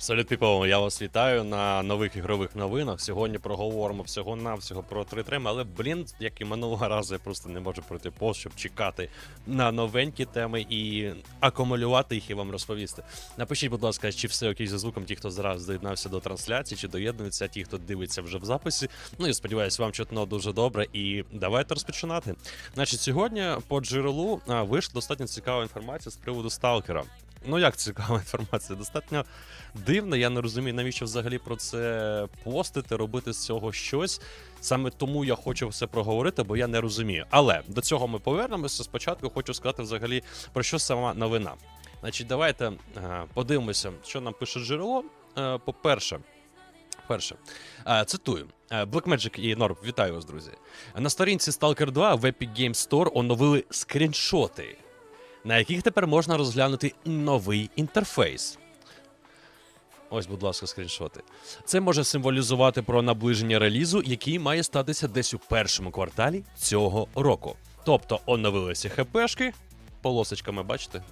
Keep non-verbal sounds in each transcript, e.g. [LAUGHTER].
Салют, people, я вас вітаю на нових ігрових новинах. Сьогодні проговоримо всього навсього про три треми, але блін, як і минулого разу, я просто не можу пройти пост, щоб чекати на новенькі теми і акумулювати їх і вам розповісти. Напишіть, будь ласка, чи все окей зі звуком, ті, хто зараз доєднався до трансляції, чи доєднуються, ті, хто дивиться вже в записі. Ну і сподіваюся, вам чутно дуже добре. І давайте розпочинати. Значить, сьогодні по джерелу вийшла достатньо цікава інформація з приводу сталкера. Ну, як цікава інформація? Достатньо дивно. Я не розумію, навіщо взагалі про це постити, робити з цього щось. Саме тому я хочу все проговорити, бо я не розумію. Але до цього ми повернемося. Спочатку хочу сказати взагалі про що сама новина. Значить, давайте е, подивимося, що нам пише джерело. Е, По-перше, Перше, Е, цитую. Blackmagic і Норб, вітаю вас, друзі. На сторінці Stalker 2 в Epic Games Store оновили скріншоти, на яких тепер можна розглянути новий інтерфейс. Ось, будь ласка, скріншоти. Це може символізувати про наближення релізу, який має статися десь у першому кварталі цього року. Тобто оновилися хпшки, полосочками, бачите?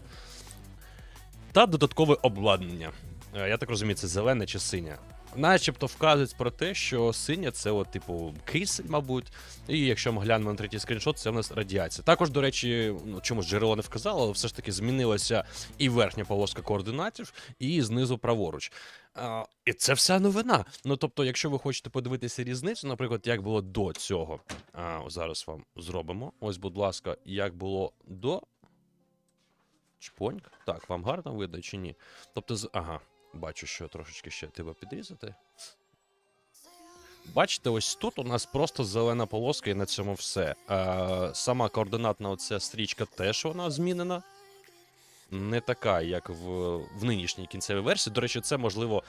Та додаткове обладнання. Е, Я так розумію, це зелене чи синє. Начебто вказують про те, що синя це, от, типу, кисень, мабуть. І якщо ми глянемо на третій скріншот, це в нас радіація. Також, до речі, ну чомусь джерело не вказало, але все ж таки змінилася і верхня полоска координатів, і знизу праворуч. А, і це вся новина. Ну тобто, якщо ви хочете подивитися різницю, наприклад, як було до цього. А, зараз вам зробимо. Ось, будь ласка, як було до. Чпоньк. Так, вам гарно видно чи ні? Тобто, з... ага, бачу, що трошечки ще треба підрізати. Бачите, ось тут у нас просто зелена полоска, і на цьому все. Е, сама координатна оця стрічка теж вона змінена. Не така, як в, в нинішній кінцевій версії. До речі, це можливо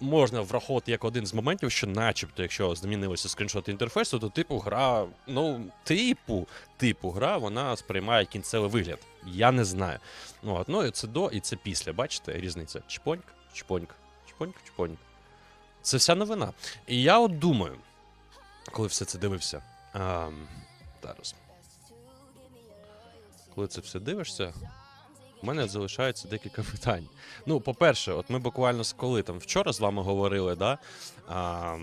можна враховувати як один з моментів, що, начебто, якщо змінилися скріншоти інтерфейсу, то типу гра, ну, типу, типу гра, вона сприймає кінцевий вигляд. Я не знаю. Ну, от, ну і це до, і це після. Бачите, різниця. Чпоньк, чпоньк, чпоньк, чпоньк. Це вся новина. І я от думаю, коли все це дивився. А, зараз. Коли це все дивишся, у мене залишається декілька [LAUGHS] питань. Ну, по-перше, от ми буквально з коли там вчора з вами говорили, да, а,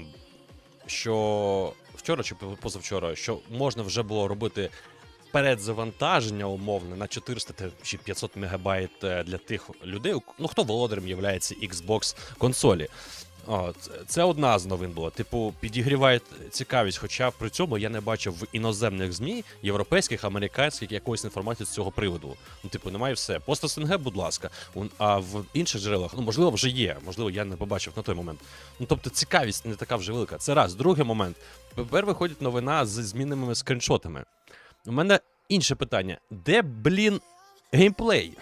що вчора чи позавчора, що можна вже було робити передзавантаження умовне на 400 чи 500 мегабайт е, для тих людей, ну хто володарем є Xbox консолі. Це- одна з новин була. Типу, підігріває цікавість, хоча при цьому я не бачив в іноземних ЗМІ, європейських, американських якоїсь інформації з цього приводу. Ну, типу, немає все. Пост СНГ, будь ласка. А в інших джерелах, ну можливо, вже є, можливо, я не побачив на той момент. Ну тобто цікавість не така вже велика. Це раз. Другий момент. Тепер виходить новина з зміненими скріншотами. У мене інше питання: де, блін, геймплей?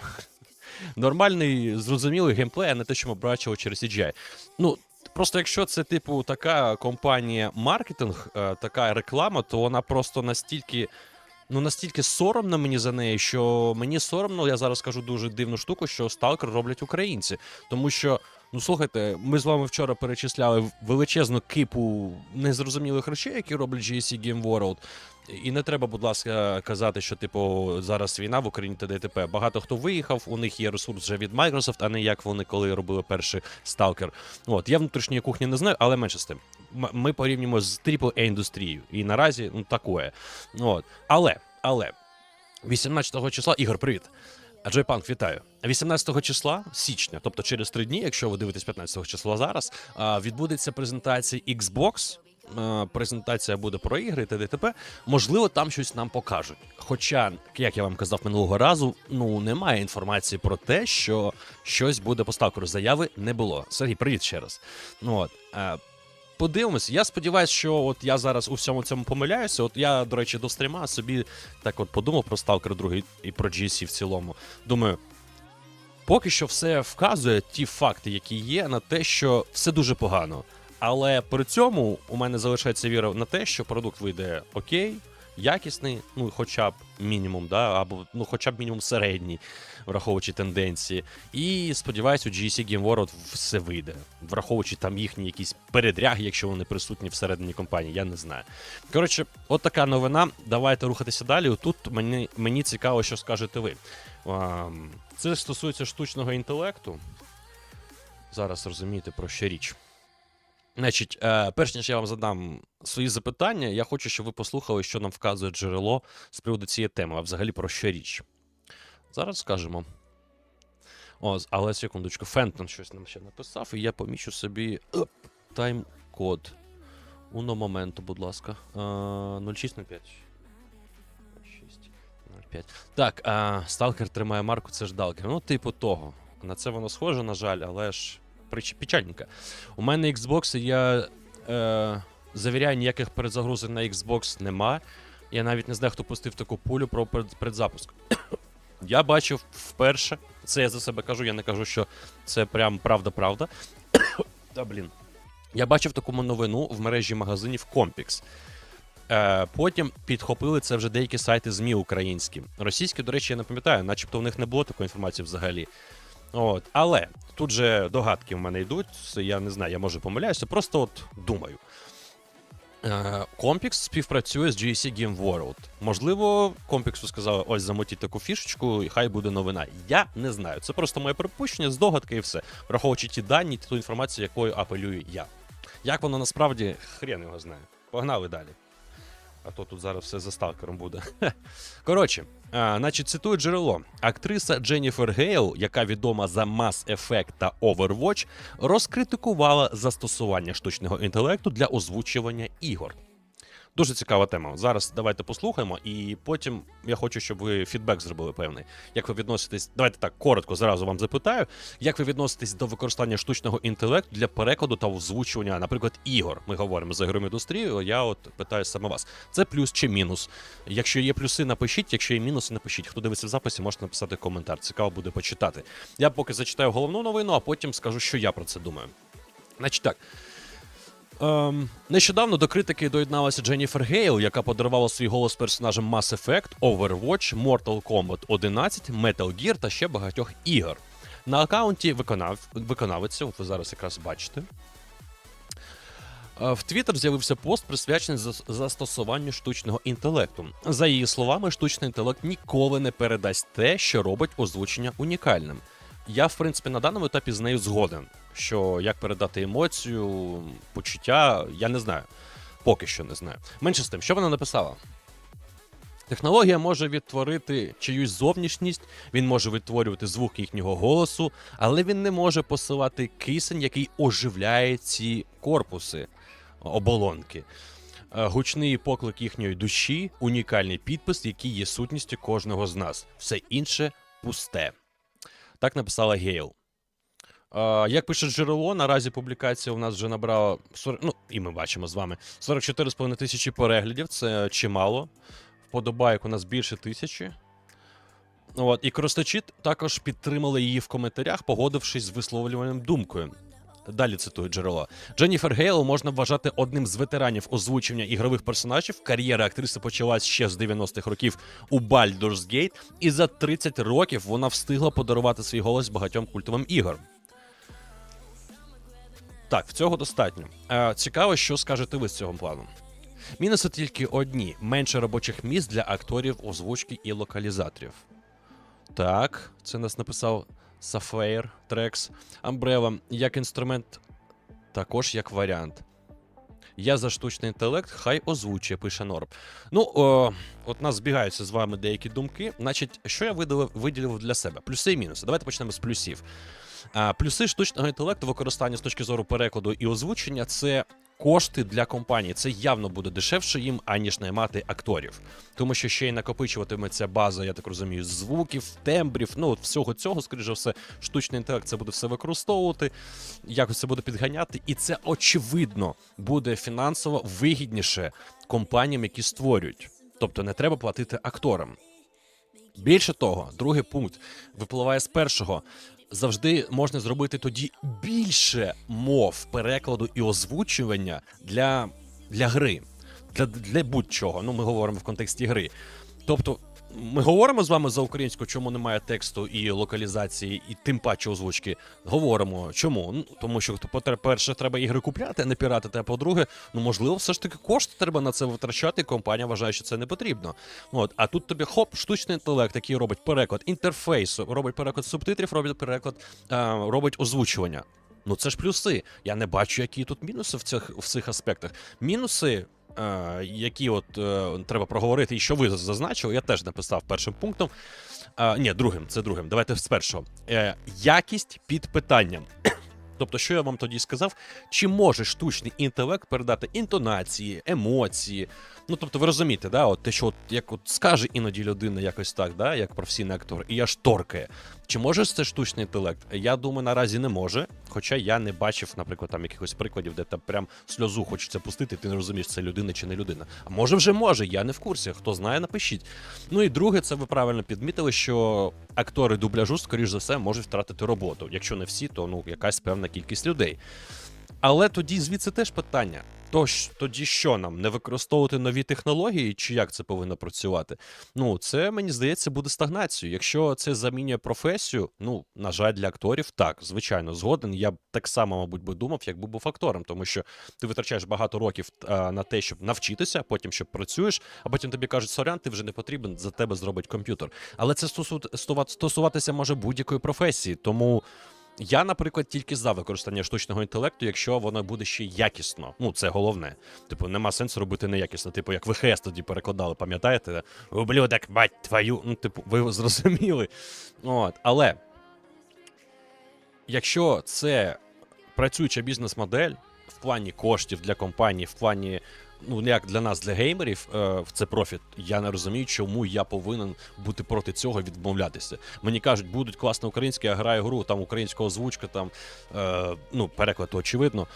[LAUGHS] Нормальний, зрозумілий геймплей, а не те, що ми бачили через CGI. Ну, просто якщо це, типу, така компанія маркетинг, е, така реклама, то вона просто настільки. Ну, настільки соромно мені за неї, що мені соромно, я зараз скажу дуже дивну штуку, що Сталкер роблять українці. Тому що, ну слухайте, ми з вами вчора перечисляли величезну кипу незрозумілих речей, які роблять GSC Game World. І не треба, будь ласка, казати, що типу зараз війна в Україні та ДТП. Багато хто виїхав, у них є ресурс вже від Microsoft, а не як вони коли робили перший сталкер. От я внутрішньої кухні не знаю, але менше з тим. Ми порівнюємо з AAA індустрією. І наразі ну такое. От. Але, але 18 числа, Ігор, привіт. Джойпанк, вітаю. 18 числа січня, тобто через три дні, якщо ви дивитесь 15 числа зараз, відбудеться презентація Xbox. А, Презентація буде про ігри та ДТП. Можливо, там щось нам покажуть. Хоча, як я вам казав минулого разу, ну немає інформації про те, що щось буде по сталкеру. Заяви не було. Сергій, привіт ще раз. Ну от. е, Подивимось. Я сподіваюся, що от я зараз у всьому цьому помиляюся. От я, до речі, до стріма собі так от подумав про Stalker 2 і про GSC в цілому. Думаю, поки що все вказує ті факти, які є, на те, що все дуже погано. Але при цьому у мене залишається віра на те, що продукт вийде окей, якісний, ну хоча б мінімум, да, або ну хоча б мінімум середній, враховуючи тенденції. І сподіваюся, у GSC Game World все вийде, враховуючи там їхні якісь передряги, якщо вони присутні всередині компанії, я не знаю. Коротше, от така новина. Давайте рухатися далі. Тут мені, мені цікаво, що скажете ви. Це стосується штучного інтелекту. зараз розумієте, про що річ. Значить, е, перш ніж я вам задам свої запитання, я хочу, щоб ви послухали, що нам вказує джерело з приводу цієї теми, а взагалі про що річ. Зараз скажемо. О, але секундочку, Фентон щось нам ще написав, і я помічу собі тайм-код. Уно моменту, будь ласка. Е, 0605. 605. Так, а, Сталкер тримає марку, це ж Далкер. Ну, типу того. На це воно схоже, на жаль, але ж печальненько. У мене Xbox, я е, завіряю, ніяких перезагрузок на Xbox нема. Я навіть не знаю, хто пустив таку пулю про предзапуск. [COUGHS] я бачив вперше, це я за себе кажу, я не кажу, що це прям правда-правда. [COUGHS] Та блін. Я бачив таку новину в мережі магазинів Compix. Е, потім підхопили це вже деякі сайти ЗМІ українські. Російські, до речі, я не пам'ятаю, начебто в них не було такої інформації взагалі. От. Але тут же догадки в мене йдуть. Я не знаю, я може помиляюся, просто от думаю. Е, Compix співпрацює з GSC Game World. Можливо, Compix сказали, ось замотіть таку фішечку, і хай буде новина. Я не знаю. Це просто моє припущення, здогадки і все. Враховуючи ті дані, ту інформацію, якою апелюю я. Як воно насправді, хрен його знає. Погнали далі. А то тут зараз все за сталкером буде. [LAUGHS] Коротше, а, значить, цитую джерело. Актриса Дженніфер Гейл, яка відома за Mass Effect та Overwatch, розкритикувала застосування штучного інтелекту для озвучування ігор. Дуже цікава тема. Зараз давайте послухаємо, і потім я хочу, щоб ви фідбек зробили певний. Як ви відноситесь? Давайте так коротко зразу вам запитаю. Як ви відноситесь до використання штучного інтелекту для перекладу та озвучування, наприклад, ігор? Ми говоримо за ігрову індустрію. Я от питаю саме вас: це плюс чи мінус? Якщо є плюси, напишіть. Якщо є мінуси, напишіть. Хто дивиться в записі, можете написати коментар. Цікаво буде почитати. Я поки зачитаю головну новину, а потім скажу, що я про це думаю. Значить так. Ем, нещодавно до критики доєдналася Дженніфер Гейл, яка подарувала свій голос персонажам Mass Effect, Overwatch, Mortal Kombat 11, Metal Gear та ще багатьох ігор. На аккаунті виконав... виконавиця, от ви зараз якраз бачите. Е, В Твіттер з'явився пост, присвячений застосуванню штучного інтелекту. За її словами, штучний інтелект ніколи не передасть те, що робить озвучення унікальним. Я, в принципі, на даному етапі з нею згоден, що як передати емоцію, почуття, я не знаю. Поки що не знаю. Менше з тим, що вона написала? Технологія може відтворити чиюсь зовнішність, він може відтворювати звук їхнього голосу, але він не може посилати кисень, який оживляє ці корпуси, оболонки. Е, Гучний поклик їхньої душі, унікальний підпис, який є сутністю кожного з нас. Все інше пусте. Так написала Гейл. Як пише джерело, наразі публікація у нас вже набрала 40, ну, і ми бачимо з вами 44,5 тисячі переглядів. Це чимало. Вподобайок у нас більше тисячі. От, і користувачі також підтримали її в коментарях, погодившись з висловлюванням думкою. Далі цитую джерело. Дженніфер Гейл можна вважати одним з ветеранів озвучення ігрових персонажів. Кар'єра актриси почалась ще з 90-х років у Baldur's Gate, і за 30 років вона встигла подарувати свій голос багатьом культовим ігор. Так, цього достатньо. Е, цікаво, що скажете ви з цього плану. Мінуси тільки одні: менше робочих місць для акторів, озвучки і локалізаторів. Так, це нас написав Сафейр, Трекс, Umbrella як інструмент, також як варіант. Я за штучний інтелект, хай озвучує, пише Норб. Ну, о, от нас збігаються з вами деякі думки. Значить, що я виділив, виділив для себе? Плюси і мінуси. Давайте почнемо з плюсів. Плюси штучного інтелекту, використання з точки зору перекладу і озвучення це кошти для компанії. Це явно буде дешевше їм, аніж наймати акторів. Тому що ще й накопичуватиметься база, я так розумію, звуків, тембрів, ну от всього цього, скоріше все, штучний інтелект це буде все використовувати, якось це буде підганяти, і це очевидно буде фінансово вигідніше компаніям, які створюють. Тобто не треба платити акторам. Більше того, другий пункт випливає з першого. Завжди можна зробити тоді більше мов перекладу і озвучування для, для гри, для, для будь-чого. Ну, ми говоримо в контексті гри. Тобто, ми говоримо з вами за українську, чому немає тексту і локалізації, і тим паче озвучки. Говоримо, чому? Ну, тому що по-перше, треба ігри купляти, а не піратити. А по-друге, ну можливо, все ж таки кошти треба на це витрачати. і Компанія вважає, що це не потрібно. От, а тут тобі хоп, штучний інтелект, який робить переклад інтерфейсу, робить переклад субтитрів, робить переклад, а, робить озвучування. Ну це ж плюси. Я не бачу, які тут мінуси в цих, в цих аспектах. Мінуси. Е, Які от е, треба проговорити, і що ви зазначили, я теж написав першим пунктом. Ні, другим, це другим. Давайте з першого. Е, якість під питанням. [CLEARS THROAT] Тобто, що я вам тоді сказав, чи може штучний інтелект передати інтонації, емоції? Ну, тобто, ви розумієте, да, от те, що от, як от скаже іноді людина якось так, да, як професійний актор, і аж торкає. Чи може це штучний інтелект? Я думаю, наразі не може. Хоча я не бачив, наприклад, там якихось прикладів, де там прям сльозу хочеться пустити, ти не розумієш, це людина чи не людина. А може вже може, я не в курсі. Хто знає, напишіть. Ну і друге, це ви правильно підмітили, що актори дубляжу, скоріш за все, можуть втратити роботу. Якщо не всі, то ну якась певна кількість людей. Але тоді звідси теж питання. Тож тоді що нам не використовувати нові технології, чи як це повинно працювати? Ну це мені здається буде стагнацією. Якщо це замінює професію, ну на жаль, для акторів так, звичайно, згоден. Я б так само, мабуть, би думав, якби був актором, тому що ти витрачаєш багато років а, на те, щоб навчитися, потім щоб працюєш, а потім тобі кажуть, сорян, ти вже не потрібен, за тебе зробить комп'ютер. Але це стосу- стосуватися може будь-якої професії, тому. Я, наприклад, тільки за використання штучного інтелекту, якщо воно буде ще якісно. Ну, це головне. Типу, нема сенсу робити неякісно. Типу, як ВХС тоді перекладали, пам'ятаєте? Ублюдок, мать твою. Ну, типу, ви [LAUGHS] зрозуміли. От, але якщо це працююча бізнес-модель в плані коштів для компанії, в плані. Ну, як для нас, для геймерів, е, це профіт. Я не розумію, чому я повинен бути проти цього відмовлятися. Мені кажуть, будуть класно українські, я граю гру, там українська озвучка, там е, ну, переклад, очевидно,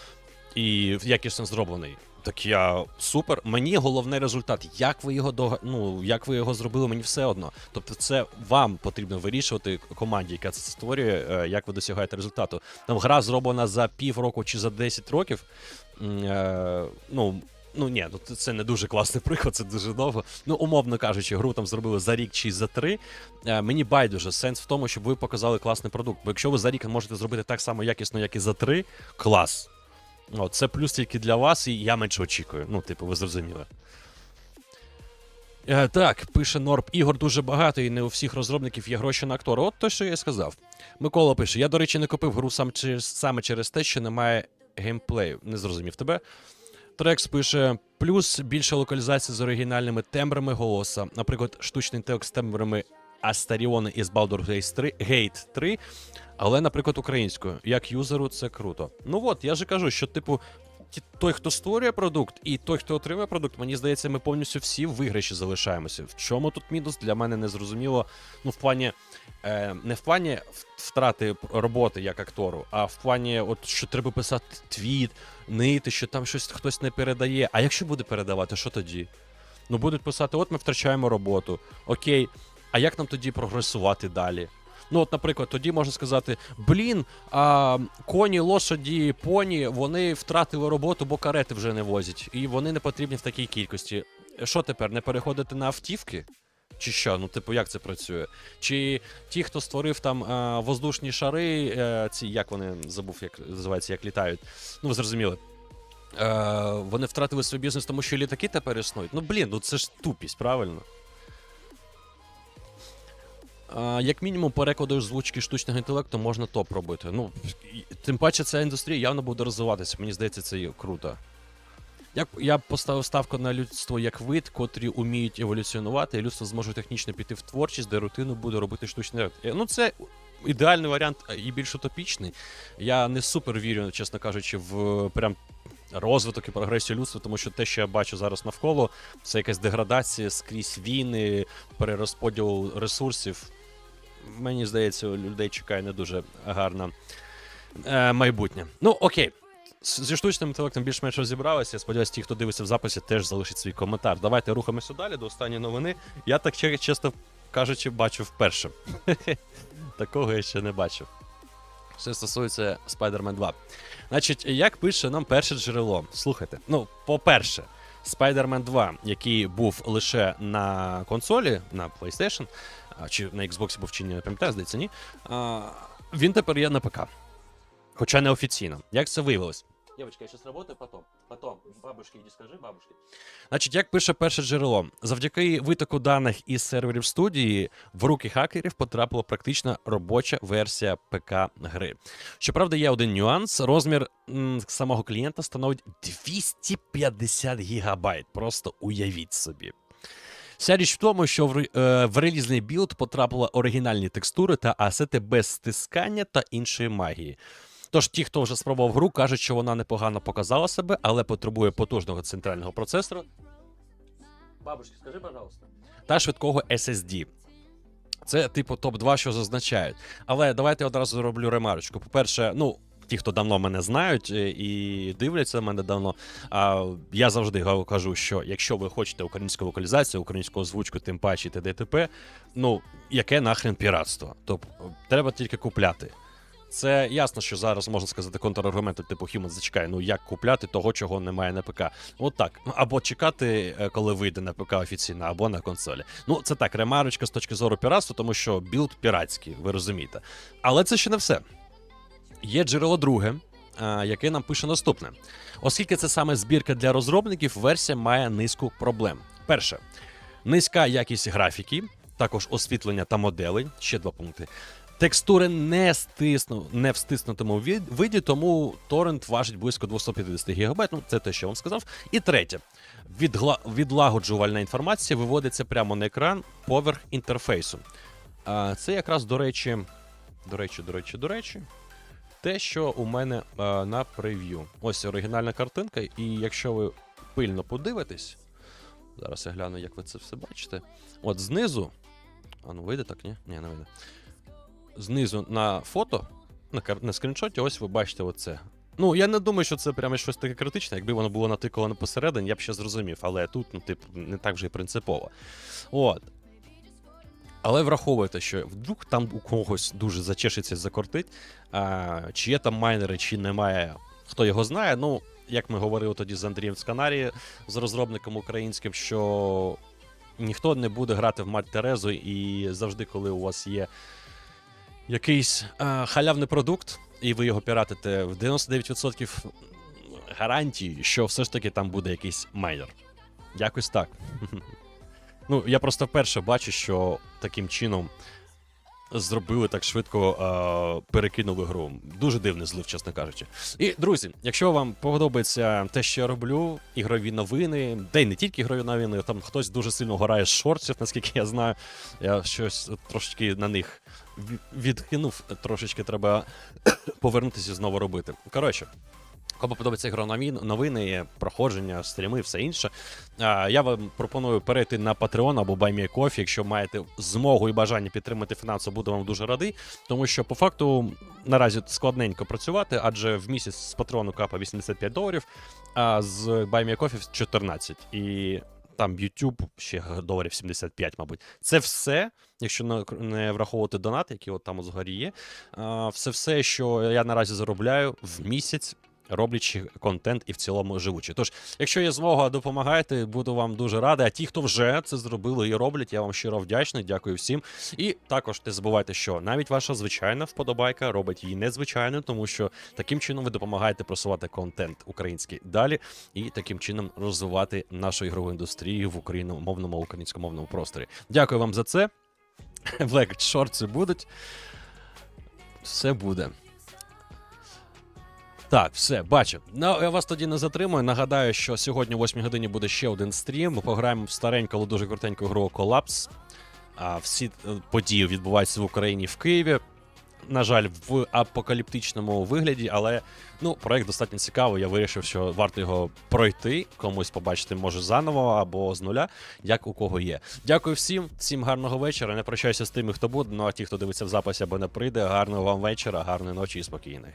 і якісно зроблений. Так я супер. Мені головний результат. Як ви його дога... ну, як ви його зробили, мені все одно. Тобто, це вам потрібно вирішувати команді, яка це створює, е, як ви досягаєте результату. Там гра зроблена за пів року чи за 10 років. Ну, Ну ні, ну це не дуже класний [LAUGHS] приклад, це дуже довго. Ну, умовно кажучи, гру там зробили за рік чи за три. Е, мені байдуже сенс в тому, щоб ви показали класний продукт. Бо якщо ви за рік можете зробити так само якісно, як і за три, клас. О, це плюс тільки для вас, і я менше очікую. Ну, типу, ви зрозуміли. Е, так, пише Норб. Ігор дуже багато, і не у всіх розробників є гроші на актора. От те, що я сказав. Микола пише: я, до речі, не купив гру сам через, саме через те, що немає геймплею. Не зрозумів тебе. Трекс пише: плюс більше локалізації з оригінальними тембрами голоса. Наприклад, штучний інтелект з тембрами Астаріони із Baldur's Gate 3, Gate 3, але, наприклад, українською. Як юзеру, це круто. Ну от, я же кажу, що, типу, той, хто створює продукт, і той, хто отримує продукт, мені здається, ми повністю всі в виграші залишаємося. В чому тут мінус для мене не зрозуміло. Ну, в плані. Е, не в плані втрати роботи як актору, а в плані, от що треба писати твіт, нити, що там щось хтось не передає. А якщо буде передавати, що тоді? Ну будуть писати: от ми втрачаємо роботу. Окей, а як нам тоді прогресувати далі? Ну, от, наприклад, тоді можна сказати: блін, а коні, лошаді, поні, вони втратили роботу, бо карети вже не возять, і вони не потрібні в такій кількості. Що тепер? Не переходити на автівки? Чи що? Ну, типу, як це працює? Чи ті, хто створив там е, воздушні шари, е, ці як вони забув, як називається, як літають. Ну, ви зрозуміли. Е, вони втратили свій бізнес, тому що літаки тепер існують. Ну, блін, ну це ж тупість, правильно? Як мінімум, перекладу звучки штучного інтелекту можна топ робити. Ну, тим паче, ця індустрія явно буде розвиватися. Мені здається, це круто. Я, я поставив ставку на людство як вид, котрі уміють еволюціонувати, і людство зможе технічно піти в творчість, де рутину буде робити штучний інтелект. Е, Ну, це ідеальний варіант і більш утопічний. Я не супер вірю, чесно кажучи, в прям розвиток і прогресію людства, тому що те, що я бачу зараз навколо, це якась деградація скрізь війни, перерозподіл ресурсів. Мені здається, у людей чекає не дуже гарна е, майбутнє. Ну, окей. Зі штучним інтелектом більш-менш розібралися. Я сподіваюся, ті, хто дивиться в записі, теж залишить свій коментар. Давайте рухаємося далі до останньої новини. Я так чесно кажучи, бачу вперше. [LAUGHS] Такого я ще не бачив. Що стосується Spider-Man 2. Значить, як пише нам перше джерело? Слухайте, ну, по-перше, Spider-Man 2, який був лише на консолі, на PlayStation, чи на Xbox був чи ні, не пам'ятаю, здається, ні. А, він тепер є на ПК. Хоча не офіційно. Як це виявилось? Девочка, я сейчас работаю, потом. Потом. Бабушке иди скажи, бабушке. Значить, як пише перше джерело, завдяки витоку даних із серверів студії в руки хакерів потрапила практично робоча версія ПК гри. Щоправда, є один нюанс: розмір м, самого клієнта становить 250 гігабайт. Просто уявіть собі. Вся річ в тому, що в, е, в релізний білд потрапили оригінальні текстури та асети без стискання та іншої магії. Тож ті, хто вже спробував гру, кажуть, що вона непогано показала себе, але потребує потужного центрального процесора. Бабушки, скажи, пожалуйста. Та швидкого SSD. Це, типу, топ-2, що зазначають. Але давайте одразу зроблю ремарочку. По-перше, ну. Ті, хто давно мене знають е, і дивляться мене давно, а, я завжди кажу, що якщо ви хочете українську локалізацію, українську озвучку, тим паче т.д. і т.п., ну яке нахрен піратство? Тобто треба тільки купляти. Це ясно, що зараз можна сказати контраргументи, типу Human зачекай, ну як купляти того, чого немає на ПК. От так. Або чекати, е, коли вийде на ПК офіційно, або на консолі. Ну, це так, ремарочка з точки зору піратства, тому що білд піратський, ви розумієте. Але це ще не все. Є джерело друге, яке нам пише наступне. Оскільки це саме збірка для розробників, версія має низку проблем. Перше, низька якість графіки, також освітлення та моделей. Ще два пункти. Текстури не стисну, не в стиснутому виді, тому торрент важить близько 250 ГБ. Ну, це те, що я вам сказав. І третє. Відгла... Відлагоджувальна інформація виводиться прямо на екран поверх інтерфейсу. А, це якраз, до речі, до речі, до речі, до речі. Те, що у мене а, на прев'ю. Ось оригінальна картинка, і якщо ви пильно подивитесь, зараз я гляну, як ви це все бачите. От знизу. А ну вийде так, ні? Ні, не вийде. Знизу на фото, на, кар- на скріншоті, ось ви бачите оце. Ну, я не думаю, що це прямо щось таке критичне. Якби воно було натиковано посередині, я б ще зрозумів, але тут, ну, типу, не так вже і принципово. От. Але враховуйте, що вдруг там у когось дуже зачешеться закортить, а, чи є там майнери, чи немає, хто його знає. Ну, як ми говорили тоді з Андрієм з Канарії, з розробником українським, що ніхто не буде грати в мать Терезу, і завжди, коли у вас є якийсь а, халявний продукт, і ви його піратите в 99% гарантії, що все ж таки там буде якийсь майнер. Якось так. [LAUGHS] Ну, я просто вперше бачу, що таким чином зробили так швидко, е, перекинули гру. Дуже дивний злив, чесно кажучи. І, друзі, якщо вам подобається те, що я роблю, ігрові новини, де й не тільки ігрові новини, там хтось дуже сильно горає з шортів, наскільки я знаю. Я щось трошечки на них відкинув, трошечки треба [COUGHS] повернутися і знову робити. Коротше. Кому подобається ігрові новини, проходження, стріми, все інше. Я вам пропоную перейти на Patreon або BuyMeCoffee, якщо маєте змогу і бажання підтримати фінансово, буду вам дуже радий. Тому що по факту наразі складненько працювати, адже в місяць з Патреону капа 85 доларів, а з BuyMeCoffee 14. І там YouTube ще доларів 75, мабуть. Це все, якщо не- враховувати донати, які от там згорі є. Все все, що я наразі заробляю в місяць. Роблячи контент і в цілому живучи. Тож, якщо є змога, допомагайте, буду вам дуже радий. А ті, хто вже це зробили і роблять, я вам щиро вдячний. Дякую всім. І також не забувайте, що навіть ваша звичайна вподобайка робить її незвичайною, тому що таким чином ви допомагаєте просувати контент український далі і таким чином розвивати нашу ігрову індустрію в україномовному українськомовному просторі. Дякую вам за це. [LAUGHS] Black шорти будуть. Все буде. Так, все, бачу. Ну, я вас тоді не затримую. Нагадаю, що сьогодні о 8 годині буде ще один стрім. Ми пограємо в стареньку, але дуже крутеньку гру Колапс. А всі е, події відбуваються в Україні в Києві. На жаль, в апокаліптичному вигляді, але ну, проект достатньо цікавий. Я вирішив, що варто його пройти, комусь побачити може заново або з нуля, як у кого є. Дякую всім, всім гарного вечора. Не прощаюся з тими, хто буде. Ну а ті, хто дивиться в записі або не прийде, гарного вам вечора, гарної ночі і спокійної.